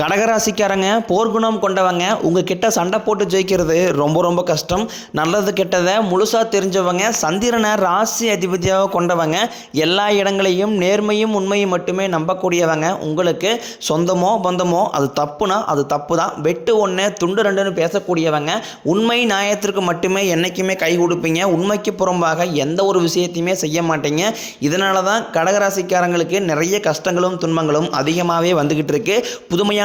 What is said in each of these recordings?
கடகராசிக்காரங்க போர்க்குணம் கொண்டவங்க உங்ககிட்ட சண்டை போட்டு ஜெயிக்கிறது ரொம்ப ரொம்ப கஷ்டம். நல்லது கெட்டதை முழுசாக தெரிஞ்சவங்க சந்திரனை ராசி அதிபதியாக கொண்டவங்க எல்லா இடங்களையும் நேர்மையும் உண்மையும் மட்டுமே நம்பக்கூடியவங்க. உங்களுக்கு சொந்தமோ பந்தமோ அது தப்புனா அது தப்பு தான் வெட்டு ஒன்று துண்டு ரெண்டுன்னு பேசக்கூடியவங்க உண்மை நியாயத்திற்கு மட்டுமே என்றைக்குமே கை கொடுப்பீங்க. உண்மைக்கு புறம்பாக எந்த ஒரு விஷயத்தையுமே செய்ய மாட்டீங்க. இதனால தான் கடகராசிக்காரங்களுக்கு நிறைய கஷ்டங்களும் துன்பங்களும் அதிகமாகவே வந்துக்கிட்டு இருக்கு. புதுமையான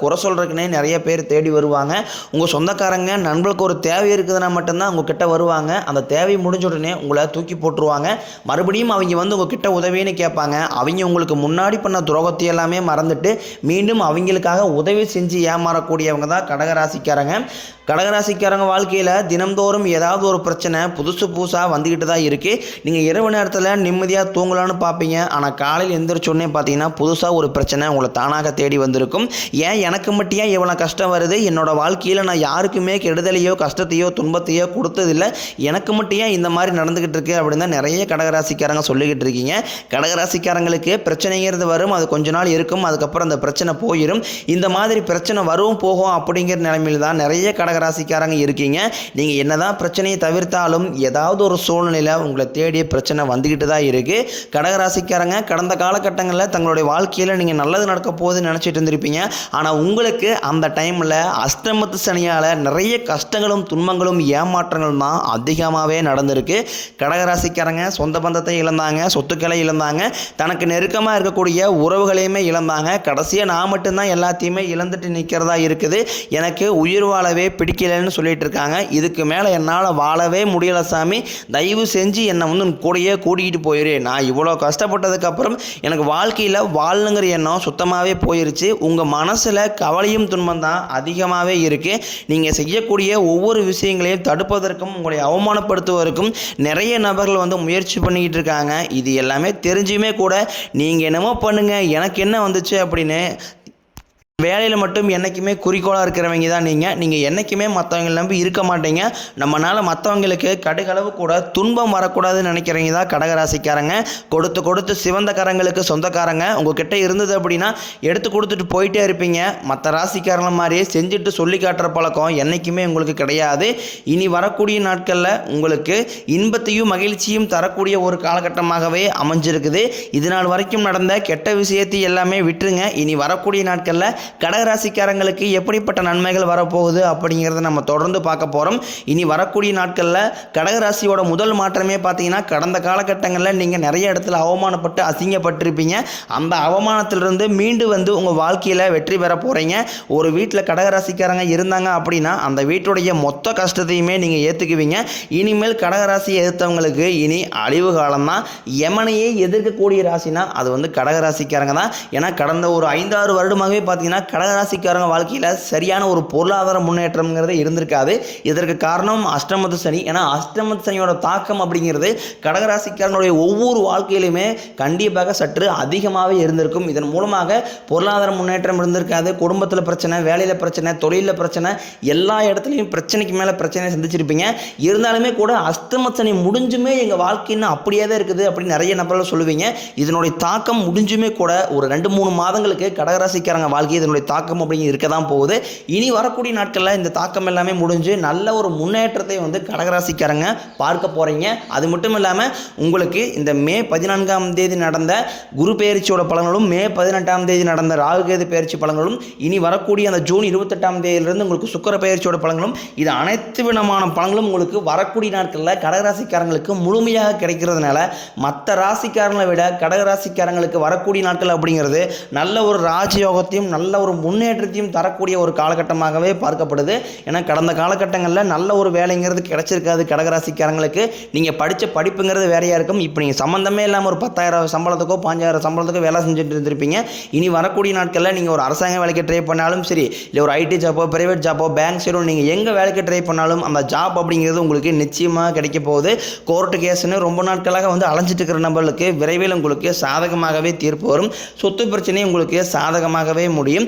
குறை சொல்கிறதுக்குனே நிறைய பேர் தேடி வருவாங்க. உங்கள் சொந்தக்காரங்க நண்பர்களுக்கு ஒரு தேவை இருக்குதுன்னா மட்டும்தான் உங்ககிட்ட வருவாங்க. அந்த தேவை முடிஞ்ச உடனே உங்களை தூக்கி போட்டுருவாங்க. மறுபடியும் அவங்க வந்து உங்ககிட்ட உதவின்னு கேட்பாங்க. அவங்க உங்களுக்கு முன்னாடி பண்ண துரோகத்தை எல்லாமே மறந்துட்டு மீண்டும் அவங்களுக்காக உதவி செஞ்சு ஏமாறக்கூடியவங்க தான் கடகராசிக்காரங்க. கடகராசிக்காரங்க வாழ்க்கையில் தினம்தோறும் ஏதாவது ஒரு பிரச்சனை புதுசு புதுசாக வந்துக்கிட்டு தான் இருக்குது நீங்கள் இரவு நேரத்தில் நிம்மதியாக தூங்கலான்னு பார்ப்பீங்க. ஆனால் காலையில் எந்திரிச்சோடனே பார்த்தீங்கன்னா புதுசாக ஒரு பிரச்சனை உங்களை தானாக தேடி வந்திருக்கும். ஏன் எனக்கு மட்டும் ஏன் இவ்வளோ கஷ்டம் வருது? என்னோட வாழ்க்கையில் நான் யாருக்குமே கெடுதலையோ கஷ்டத்தையோ துன்பத்தையோ கொடுத்ததில்ல. எனக்கு மட்டும் ஏன் இந்த மாதிரி நடந்துக்கிட்டு இருக்கு அப்படின்னு தான் நிறைய கடகராசிக்காரங்க சொல்லிக்கிட்டு இருக்கீங்க. கடகராசிக்காரங்களுக்கு பிரச்சனைங்கிறது வரும் அது கொஞ்ச நாள் இருக்கும் அதுக்கப்புறம் அந்த பிரச்சனை போயிடும் இந்த மாதிரி பிரச்சனை வரும் போகும் அப்படிங்கிற நிலைமையில் தான் நிறைய கடகராசிக்காரங்க இருக்கீங்க. நீங்கள் என்னதான் பிரச்சனையை தவிர்த்தாலும் ஏதாவது ஒரு சூழ்நிலையில் உங்களை தேடிய பிரச்சனை வந்துக்கிட்டு தான் இருக்குது கடகராசிக்காரங்க கடந்த காலகட்டங்களில் தங்களுடைய வாழ்க்கையில் நீங்கள் நல்லது நடக்க போகுதுன்னு நினச்சிட்டு இருந்திருப்பீங்க. ஆனால் உங்களுக்கு அந்த டைமில் அஷ்டமத்து சனியால் நிறைய கஷ்டங்களும் துன்பங்களும் ஏமாற்றங்களும் தான் அதிகமாகவே நடந்திருக்கு. கடகராசிக்காரங்க சொந்த பந்தத்தை இழந்தாங்க சொத்துக்களை இழந்தாங்க தனக்கு நெருக்கமாக இருக்கக்கூடிய உறவுகளையுமே இழந்தாங்க. கடைசியாக நான் மட்டும்தான் எல்லாத்தையுமே இழந்துட்டு நிற்கிறதா இருக்குது. எனக்கு உயிர் வாழவே பிடிக்கலைன்னு சொல்லிட்டு இருக்காங்க. இதுக்கு மேலே என்னால் வாழவே முடியலை சாமி. தயவு செஞ்சு என்னை வந்து உன் கூடயே கூட்டிகிட்டு போயிரு. நான் இவ்வளோ கஷ்டப்பட்டதுக்கப்புறம் எனக்கு வாழ்க்கையில் வாழணுங்கிற எண்ணம் சுத்தமாகவே போயிருச்சு. உங்கள் மனசில் கவலையும் துன்பம் தான் அதிகமாகவே இருக்குது நீங்கள் செய்யக்கூடிய ஒவ்வொரு விஷயங்களையும் தடுப்பதற்கும் உங்களை அவமானப்படுத்துவதற்கும் நிறைய நபர்கள் வந்து முயற்சி பண்ணிக்கிட்டு இருக்காங்க. இது எல்லாமே தெரிஞ்சுமே கூட நீங்கள் என்னமோ பண்ணுங்கள் எனக்கு என்ன வந்துச்சு அப்படின்னு வேலையில் மட்டும் என்றைக்குமே குறிக்கோளாக இருக்கிறவங்க தான் நீங்கள் நீங்கள் என்றைக்குமே மற்றவங்களை நம்பி இருக்க மாட்டீங்க. நம்மளால் மற்றவங்களுக்கு கடுகளவு கூட துன்பம் வரக்கூடாதுன்னு நினைக்கிறவங்க தான் கடகராசிக்காரங்க. கொடுத்து கொடுத்து சிவந்த கரங்களுக்கு சொந்தக்காரங்க. உங்ககிட்ட இருந்தது அப்படின்னா எடுத்து கொடுத்துட்டு போயிட்டே இருப்பீங்க. மற்ற ராசிக்காரங்கள மாதிரியே செஞ்சுட்டு சொல்லி காட்டுற பழக்கம் என்றைக்குமே உங்களுக்கு கிடையாது. இனி வரக்கூடிய நாட்களில் உங்களுக்கு இன்பத்தையும் மகிழ்ச்சியும் தரக்கூடிய ஒரு காலகட்டமாகவே அமைஞ்சிருக்குது. இது நாள் வரைக்கும் நடந்த கெட்ட விஷயத்தை எல்லாமே விட்டுருங்க. இனி வரக்கூடிய நாட்களில் கடகராசிக்காரங்களுக்கு எப்படிப்பட்ட நன்மைகள் வரப்போகுது அப்படிங்கிறத நம்ம தொடர்ந்து பார்க்க போகிறோம் இனி வரக்கூடிய நாட்களில் கடகராசியோட முதல் மாற்றமே பார்த்தீங்கன்னா கடந்த காலகட்டங்களில் நீங்கள் நிறைய இடத்துல அவமானப்பட்டு அசிங்கப்பட்டிருப்பீங்க. அந்த அவமானத்திலிருந்து மீண்டு வந்து உங்கள் வாழ்க்கையில் வெற்றி பெற போகிறீங்க ஒரு வீட்டில் கடகராசிக்காரங்க இருந்தாங்க அப்படின்னா அந்த வீட்டுடைய மொத்த கஷ்டத்தையுமே நீங்கள் ஏற்றுக்குவீங்க இனிமேல் கடகராசியை எதிர்த்தவங்களுக்கு இனி அழிவு காலம் தான் யமனையே எதிர்க்கக்கூடிய ராசினா அது வந்து கடகராசிக்காரங்க தான். ஏன்னா கடந்த ஒரு ஐந்தாறு வருடமாகவே பார்த்தீங்கன்னா கடகராசிக்காரங்க வாழ்க்கையில் சரியான ஒரு பொருளாதார முன்னேற்றம்ங்கிறது இருந்திருக்காது. இதற்கு காரணம் அஷ்டமத்து சனி. ஏன்னா அஷ்டமத்து சனியோட தாக்கம் அப்படிங்கிறது கடகராசிக்காரனுடைய ஒவ்வொரு வாழ்க்கையிலுமே கண்டிப்பாக சற்று அதிகமாகவே இருந்திருக்கும். இதன் மூலமாக பொருளாதார முன்னேற்றம் இருந்திருக்காது. குடும்பத்தில் பிரச்சனை வேலையில் பிரச்சனை தொழிலில் பிரச்சனை எல்லா இடத்துலையும் பிரச்சனைக்கு மேலே பிரச்சனையை சந்திச்சிருப்பீங்க. இருந்தாலுமே கூட அஷ்டமத்து சனி முடிஞ்சுமே எங்கள் வாழ்க்கைன்னு அப்படியே தான் இருக்குது அப்படின்னு நிறைய நபர்கள் சொல்லுவீங்க. இதனுடைய தாக்கம் முடிஞ்சுமே கூட ஒரு ரெண்டு மூணு மாதங்களுக்கு கடகராசிக்காரங்க வாழ்க்கையை இதனுடைய தாக்கம் அப்படிங்கிறது இருக்க தான் போகுது. இனி வரக்கூடிய நாட்களில் இந்த தாக்கம் எல்லாமே முடிஞ்சு நல்ல ஒரு முன்னேற்றத்தை வந்து கடகராசிக்காரங்க பார்க்க போகிறீங்க அது மட்டும் இல்லாமல் உங்களுக்கு இந்த மே பதினான்காம் தேதி நடந்த குரு பெயர்ச்சியோட பலன்களும் மே பதினெட்டாம் தேதி நடந்த ராகுகேது பெயர்ச்சி பலன்களும் இனி வரக்கூடிய அந்த ஜூன் இருபத்தெட்டாம் தேதியிலிருந்து உங்களுக்கு சுக்கர பெயர்ச்சியோட பலன்களும் இது அனைத்து விதமான பலன்களும் உங்களுக்கு வரக்கூடிய நாட்களில் கடகராசிக்காரங்களுக்கு முழுமையாக கிடைக்கிறதுனால மற்ற ராசிக்காரங்களை விட கடகராசிக்காரங்களுக்கு வரக்கூடிய நாட்கள் அப்படிங்கிறது நல்ல ஒரு ராஜயோகத்தையும் நல்ல ஒரு முன்னேற்றத்தையும் தரக்கூடிய ஒரு காலகட்டமாகவே பார்க்கப்படுது. ஏன்னா கடந்த காலகட்டங்களில் நல்ல ஒரு வேலைங்கிறது கிடைச்சிருக்காது கடகராசிக்காரங்களுக்கு. நீங்கள் படித்த படிப்புங்கிறது வேறையாக இருக்கும். இப்போ நீங்கள் சம்மந்தமே இல்லாமல் ஒரு பத்தாயிரம் சம்பளத்துக்கோ பாஞ்சாயிரம் சம்பளத்துக்கோ வேலை செஞ்சுட்டு இருந்திருப்பீங்க. இனி வரக்கூடிய நாட்களில் நீங்கள் ஒரு அரசாங்க வேலைக்கு ட்ரை பண்ணாலும் சரி இல்லை ஒரு ஐடி ஜாப்போ பிரைவேட் ஜாப்போ பேங்க் சைடோ நீங்கள் எங்கே வேலைக்கு ட்ரை பண்ணாலும் அந்த ஜாப் அப்படிங்கிறது உங்களுக்கு நிச்சயமாக கிடைக்க போகுது. கோர்ட்டு கேஸ்னு ரொம்ப நாட்களாக வந்து அலைஞ்சிட்டு இருக்கிற நபர்களுக்கு விரைவில் உங்களுக்கு சாதகமாகவே தீர்ப்பு வரும். சொத்து பிரச்சனை உங்களுக்கு சாதகமாகவே முடியும்.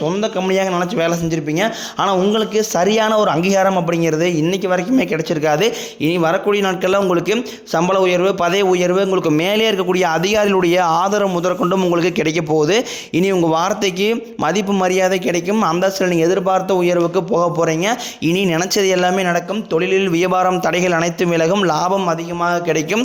சொந்த கம்பெனியாக நினச்சி வேலை செஞ்சுருப்பீங்க. ஆனால் உங்களுக்கு சரியான ஒரு அங்கீகாரம் அப்படிங்கிறது இன்றைக்கி வரைக்குமே கிடைச்சிருக்காது. இனி வரக்கூடிய நாட்களில் உங்களுக்கு சம்பள உயர்வு பதவி உயர்வு உங்களுக்கு மேலே இருக்கக்கூடிய அதிகாரிகளுடைய ஆதரவு முதற்கொண்டும் உங்களுக்கு கிடைக்க போகுது. இனி உங்கள் வார்த்தைக்கு மதிப்பு மரியாதை கிடைக்கும். அந்தஸ்தில் நீங்கள் எதிர்பார்த்த உயர்வுக்கு போக போகிறீங்க இனி நினச்சது எல்லாமே நடக்கும். தொழிலில் வியாபாரம் தடைகள் அனைத்தும் விலகும். லாபம் அதிகமாக கிடைக்கும்.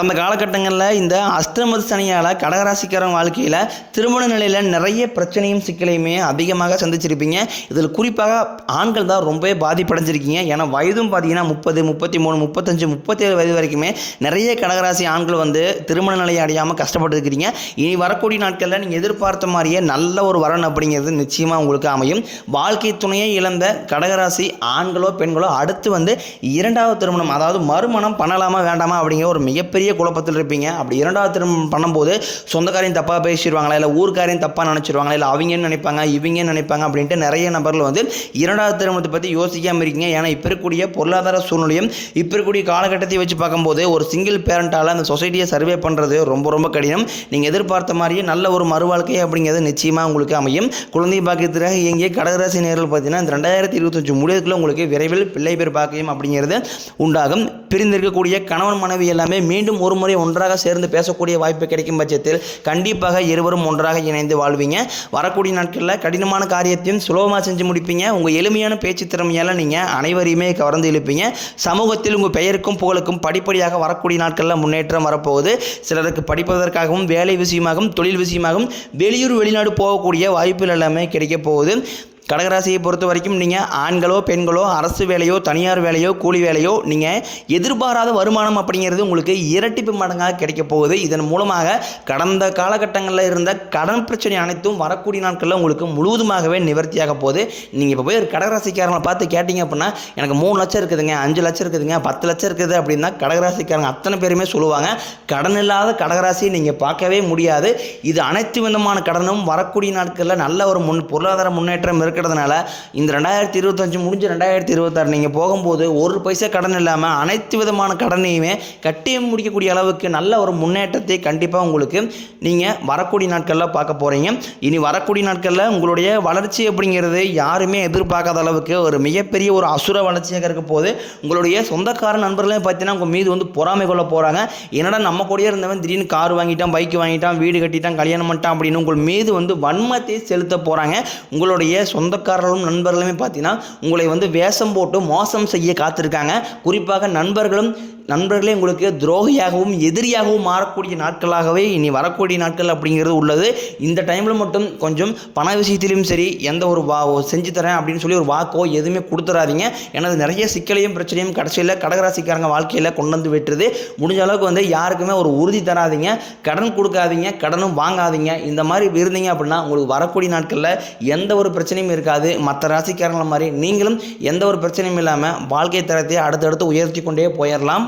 அந்த காலகட்டங்களில் இந்த அஷ்டமது சனியால் கடகராசிக்காரன் வாழ்க்கையில் திருமண நிலையில் நிறைய பிரச்சனையும் சிக்கலையுமே அதிகமாக சந்திச்சிருப்பீங்க. இதில் குறிப்பாக ஆண்கள் தான் ரொம்பவே பாதிப்படைஞ்சிருக்கீங்க. ஏன்னா வயதும் பார்த்தீங்கன்னா முப்பது முப்பத்தி மூணு முப்பத்தஞ்சு முப்பத்தேழு வயது வரைக்குமே நிறைய கடகராசி ஆண்கள் வந்து திருமண நிலையை அடையாமல் கஷ்டப்பட்டுருக்கிறீங்க. இனி வரக்கூடிய நாட்களில் நீங்கள் எதிர்பார்த்த மாதிரியே நல்ல ஒரு வரன் அப்படிங்கிறது நிச்சயமாக உங்களுக்கு அமையும். வாழ்க்கை துணையை இழந்த கடகராசி ஆண்களோ பெண்களோ அடுத்து வந்து இரண்டாவது திருமணம் அதாவது மறுமணம் பண்ணலாமா வேண்டாமா அப்படிங்கிற ஒரு மிகப்பெரிய குழப்பத்தில் இருப்பீங்க. அப்படி இரண்டாவது திருமணம் பண்ணும்போது சொந்தக்காரையும் தப்பாக பேசிடுவாங்களா? இல்லை ஊர்க்காரையும் தப்பாக நினச்சிருவாங்களா? இல்லை அவங்கன்னு நினைப்பாங்க இவங்க நினைப்பாங்க அப்படின்ட்டு நிறைய நபர்கள் வந்து இரண்டாவது திருமணத்தை பற்றி யோசிக்காமல் இருக்கீங்க. ஏன்னா இப்போ இருக்கக்கூடிய பொருளாதார சூழ்நிலையும் இப்போ இருக்கக்கூடிய காலகட்டத்தை வச்சு பார்க்கும்போது ஒரு சிங்கிள் பேரண்ட்டால் அந்த சொசைட்டியை சர்வே பண்ணுறது ரொம்ப ரொம்ப கடினம். நீங்கள் எதிர்பார்த்த மாதிரியே நல்ல ஒரு மறுவாழ்க்கை அப்படிங்கிறது நிச்சயமாக உங்களுக்கு அமையும். குழந்தை பாக்கியத்திற்காக இயங்கிய கடகராசி நேரில் பார்த்தீங்கன்னா இந்த ரெண்டாயிரத்தி இருபத்தஞ்சு முடிவுக்குள்ள உங்களுக்கு விரைவில் பிள்ளை பேர் பாக்கியம் அப்படிங்கிறது உண்டாகும். பிரிந்திருக்கக்கூடிய கணவன் மனைவி எல்லாமே மீண்டும் ஒரு முறை ஒன்றாக சேர்ந்து பேசக்கூடிய வாய்ப்பு கிடைக்கும் பட்சத்தில் கண்டிப்பாக இருவரும் ஒன்றாக இணைந்து வாழ்வீங்க. வரக்கூடிய நாட்களில் கடினமான காரியத்தையும் சுலபமாக செஞ்சு முடிப்பீங்க. உங்கள் எளிமையான பேச்சு திறமையால் நீங்கள் அனைவரையுமே கவர்ந்து இழுப்பீங்க. சமூகத்தில் உங்கள் பெயருக்கும் புகழுக்கும் படிப்படியாக வரக்கூடிய நாட்களில் முன்னேற்றம் வரப்போகுது. சிலருக்கு படிப்பதற்காகவும் வேலை விஷயமாகவும் தொழில் விஷயமாகவும் வெளியூர் வெளிநாடு போகக்கூடிய வாய்ப்புகள் எல்லாமே கிடைக்க போகுது. கடகராசியை பொறுத்த வரைக்கும் நீங்கள் ஆண்களோ பெண்களோ அரசு வேலையோ தனியார் வேலையோ கூலி வேலையோ நீங்கள் எதிர்பாராத வருமானம் அப்படிங்கிறது உங்களுக்கு இரட்டிப்பு மடங்காக கிடைக்க போகுது. இதன் மூலமாக கடந்த காலகட்டங்களில் இருந்த கடன் பிரச்சனை அனைத்தும் வரக்கூடிய நாட்களில் உங்களுக்கு முழுவதுமாகவே நிவர்த்தியாக போகுது. நீங்கள் இப்போ போய் ஒரு கடகராசிக்காரங்களை பார்த்து கேட்டிங்க அப்படின்னா எனக்கு மூணு லட்சம் இருக்குதுங்க அஞ்சு லட்சம் இருக்குதுங்க பத்து லட்சம் இருக்குது அப்படின்னா கடகராசிக்காரங்க அத்தனை பேருமே சொல்லுவாங்க. கடன் இல்லாத கடகராசியை நீங்கள் பார்க்கவே முடியாது. இது அனைத்து விதமான கடனும் வரக்கூடிய நாட்களில் நல்ல ஒரு முன் பொருளாதார முன்னேற்றம் இருக்கிறதுனால இந்த ரெண்டாயிரத்தி இருபத்தஞ்சு முடிஞ்சு ரெண்டாயிரத்தி இருபத்தாறு நீங்கள் போகும்போது ஒரு பைசா கடன் இல்லாமல் அனைத்து விதமான கடனையுமே கட்டி முடிக்கக்கூடிய அளவுக்கு நல்ல ஒரு முன்னேற்றத்தை கண்டிப்பாக உங்களுக்கு நீங்கள் வரக்கூடிய நாட்களில் பார்க்க போகிறீங்க இனி வரக்கூடிய நாட்களில் உங்களுடைய வளர்ச்சி அப்படிங்கிறது யாருமே எதிர்பார்க்காத அளவுக்கு ஒரு மிகப்பெரிய ஒரு அசுர வளர்ச்சியாக இருக்க போது உங்களுடைய சொந்தக்கார நண்பர்களே பார்த்தீங்கன்னா உங்கள் மீது வந்து பொறாமை கொள்ள போகிறாங்க என்னடா நம்ம கூடயே இருந்தவன் திடீர்னு கார் வாங்கிட்டான் பைக் வாங்கிட்டான் வீடு கட்டிட்டான் கல்யாணம் பண்ணிட்டான் அப்படின்னு உங்கள் மீது வந்து வன்மத்தை செலுத்த போகிறாங்க உங்களுடைய சொந்த சொந்தக்காரர்களும் நண்பர்களுமே பார்த்தீங்கன்னா உங்களை வந்து வேஷம் போட்டு மோசம் செய்ய காத்திருக்காங்க. குறிப்பாக நண்பர்களும் நண்பர்களே உங்களுக்கு துரோகியாகவும் எதிரியாகவும் மாறக்கூடிய நாட்களாகவே இனி வரக்கூடிய நாட்கள் அப்படிங்கிறது உள்ளது. இந்த டைமில் மட்டும் கொஞ்சம் பண விஷயத்திலும் சரி எந்த ஒரு வா செஞ்சு தரேன் அப்படின்னு சொல்லி ஒரு வாக்கோ எதுவுமே கொடுத்துறாதீங்க. ஏன்னா அது நிறைய சிக்கலையும் பிரச்சனையும் கடைசியில் கடகராசிக்காரங்க வாழ்க்கையில் கொண்டு வந்து விட்டுருது. முடிஞ்ச அளவுக்கு வந்து யாருக்குமே ஒரு உறுதி தராதீங்க. கடன் கொடுக்காதீங்க. கடனும் வாங்காதீங்க. இந்த மாதிரி இருந்தீங்க அப்படின்னா உங்களுக்கு வரக்கூடிய நாட்களில் எந்த ஒரு பிரச்சனையும் இருக்காது. மற்ற ராசிக்காரங்கள மாதிரி நீங்களும் எந்த ஒரு பிரச்சனையும் இல்லாமல் வாழ்க்கை தரத்தை அடுத்தடுத்து உயர்த்தி கொண்டே போயிடலாம்